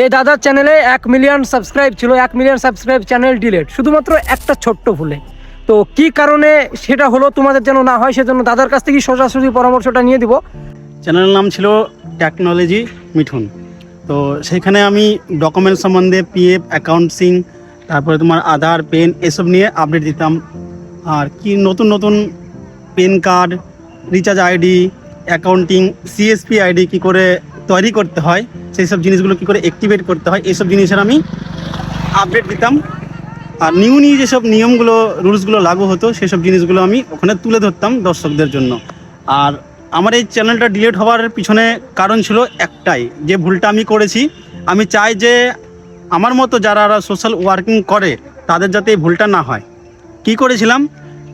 এই দাদার চ্যানেলে এক মিলিয়ন সাবস্ক্রাইব ছিল, এক মিলিয়ন সাবস্ক্রাইব চ্যানেল ডিলেট শুধুমাত্র একটা ছোট্ট ভুলে। তো কি কারণে সেটা হলো তোমাদের যেন না হয়, সেজন্য দাদার কাছ থেকে সোজাসুজি পরামর্শটা নিয়ে দিব। চ্যানেলের নাম ছিল টেকনোলজি মিঠুন তো সেখানে আমি ডকুমেন্ট সম্বন্ধে পিএফ অ্যাকাউন্টসিং তারপরে তোমার আধার পেন এসব নিয়ে আপডেট দিতাম। আর কি নতুন নতুন PAN card recharge ID accounting CSP ID কী করে তৈরি করতে হয় সেই সব জিনিসগুলো কী করে অ্যাক্টিভেট করতে হয়? এইসব জিনিসের আমি আপডেট দিতাম। আর নিউ নিউ যেসব নিয়মগুলো রুলসগুলো লাগু হতো, সেসব জিনিসগুলো আমি ওখানে তুলে ধরতাম দর্শকদের জন্য। আর আমার এই চ্যানেলটা ডিলিট হওয়ার পিছনে কারণ ছিল একটাই, যে ভুলটা আমি করেছি, আমি চাই যে আমার মতো যারা সোশ্যাল ওয়ার্কিং করে, তাদের যাতে এই ভুলটা না হয়। কি করেছিলাম?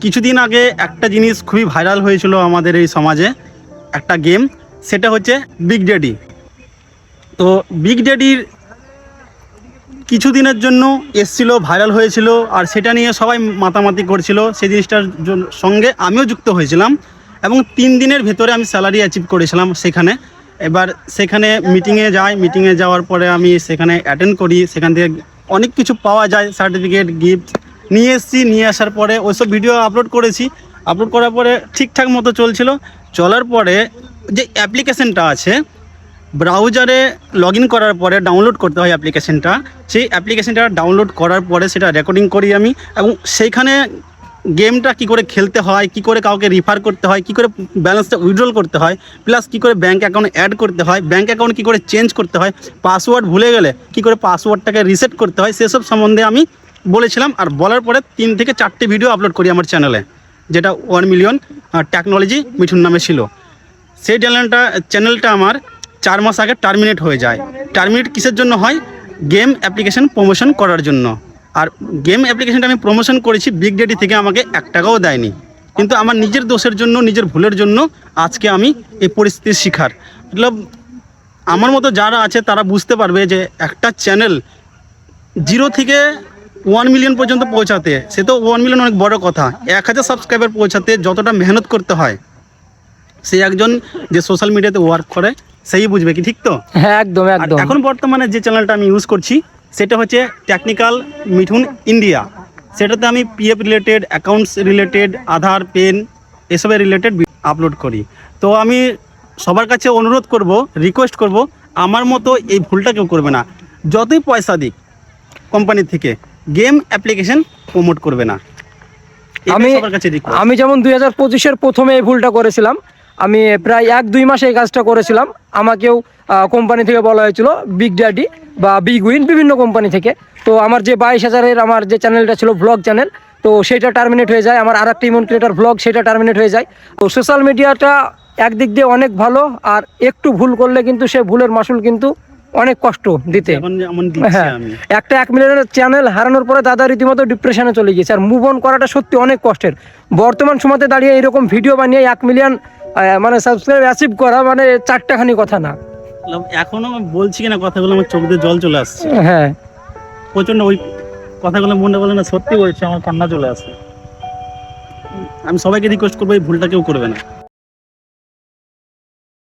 কিছুদিন আগে একটা জিনিস খুবই ভাইরাল হয়েছিল আমাদের এই সমাজে, একটা গেম সেটা হচ্ছে বিগ ড্যাডি তো বিগ ড্যাডির কিছুদিনের জন্য এসছিল ভাইরাল হয়েছিল, আর সেটা নিয়ে সবাই মাতামাতি করছিল। সেই জিনিসটার সঙ্গে আমিও যুক্ত হয়েছিলাম এবং তিন দিনের ভেতরে আমি স্যালারি অ্যাচিভ করেছিলাম সেখানে। এবার সেখানে মিটিংয়ে যাই মিটিংয়ে যাওয়ার পরে আমি সেখানে অ্যাটেন্ড করি। সেখান থেকে অনেক কিছু পাওয়া যায় সার্টিফিকেট গিফট নিয়ে এসেছি। নিয়ে আসার পরে ওইসব ভিডিও আপলোড করেছি। আপলোড করার পরে ঠিকঠাক মতো চলছিল। চলার পরে যে অ্যাপ্লিকেশনটা আছে ব্রাউজারে লগ ইন করার পরে ডাউনলোড করতে হয় অ্যাপ্লিকেশানটা সেই অ্যাপ্লিকেশানটা ডাউনলোড করার পরে সেটা রেকর্ডিং করি আমি এবং সেইখানে গেমটা কি করে খেলতে হয়, কি করে কাউকে রিফার করতে হয়, কি করে ব্যালেন্সটা উইথড্রল করতে হয় প্লাস কি করে ব্যাঙ্ক অ্যাকাউন্ট অ্যাড করতে হয় ব্যাঙ্ক অ্যাকাউন্ট কি করে চেঞ্জ করতে হয় পাসওয়ার্ড ভুলে গেলে কি করে পাসওয়ার্ডটাকে রিসেট করতে হয়, সেসব সম্বন্ধে আমি বলেছিলাম। আর বলার পরে তিন থেকে চারটে ভিডিও আপলোড করি আমার চ্যানেলে যেটা ওয়ান মিলিয়ন টেকনোলজি মিঠুন নামে ছিল। সেই চ্যানেলটা চ্যানেলটা আমার চার মাস আগে টার্মিনেট হয়ে যায়। টার্মিনেট কিসের জন্য হয়? গেম অ্যাপ্লিকেশন প্রমোশন করার জন্য। আর গেম অ্যাপ্লিকেশনটা আমি প্রমোশন করেছি বিগ ডেটি থেকে আমাকে এক টাকাও দেয়নি। কিন্তু আমার নিজের দোষের জন্য, নিজের ভুলের জন্য আজকে আমি এই পরিস্থিতির শিকার। মতলব, আমার মতো যারা আছে, তারা বুঝতে পারবে যে একটা চ্যানেল জিরো থেকে ওয়ান মিলিয়ন পর্যন্ত পৌঁছাতে, সে তো ওয়ান মিলিয়ন অনেক বড় কথা। এক হাজার সাবস্ক্রাইবার পৌঁছাতে যতটা মেহনত করতে হয়, সে একজন যে সোশ্যাল মিডিয়াতে ওয়ার্ক করে সেই বুঝবে কি ঠিক তো? হ্যাঁ একদম একদম। এখন বর্তমানে যে চ্যানেলটা আমি ইউজ করছি সেটা হচ্ছে টেকনিক্যাল মিঠুন ইন্ডিয়া সেটাতে আমি PF related accounts related Aadhaar PAN এসবের রিলেটেড আপলোড করি। তো আমি সবার কাছে অনুরোধ করব রিকোয়েস্ট করব আমার মতো এই ভুলটা কেউ করবে না। যতই পয়সা দিক কোম্পানি থেকে গেম অ্যাপ্লিকেশন প্রমোট করবে না। আমি। আমি যেমন দুই হাজার পঁচিশের প্রথমে এই ভুলটা করেছিলাম আমি প্রায় এক দুই মাস এই কাজটা করেছিলাম। আমাকেও কোম্পানি থেকে বলা হয়েছিল বিগ ড্যাডি বা বিগ উইন বিভিন্ন কোম্পানি থেকে। তো আমার যে বাইশ হাজারের আমার যে চ্যানেলটা ছিল ব্লগ চ্যানেল তো সেটা টার্মিনেট হয়ে যায়। আমার আর একটা ইমন ক্রিয়েটার ব্লগ সেটা টার্মিনেট হয়ে যায়। তো সোশ্যাল মিডিয়াটা একদিক দিয়ে অনেক ভালো আর একটু ভুল করলে কিন্তু সে ভুলের মাসুল কিন্তু অনেক কষ্ট দিতে। হ্যাঁ একটা এক মিলিয়নের চ্যানেল হারানোর পরে দাদা রীতিমতো ডিপ্রেশনে চলে গিয়েছে। আর মুভ অন করাটা সত্যি অনেক কষ্টের। বর্তমান সময়তে দাঁড়িয়ে এরকম ভিডিও বানিয়ে এক মিলিয়ন মানে সাবস্ক্রাইব অ্যাচিভ করা মানে চারটাখানি কথা না। এখনও বলছি কিনা কথাগুলো আমার চোখ দিয়ে জল চলে আসছে। হ্যাঁ। প্রচণ্ড ওই কথাগুলো মনে বলে না সত্যি বলছে আমার কান্না চলে আসছে আমি সবাইকে রিকোয়েস্ট করব এই ভুলটা কেউ করবে না।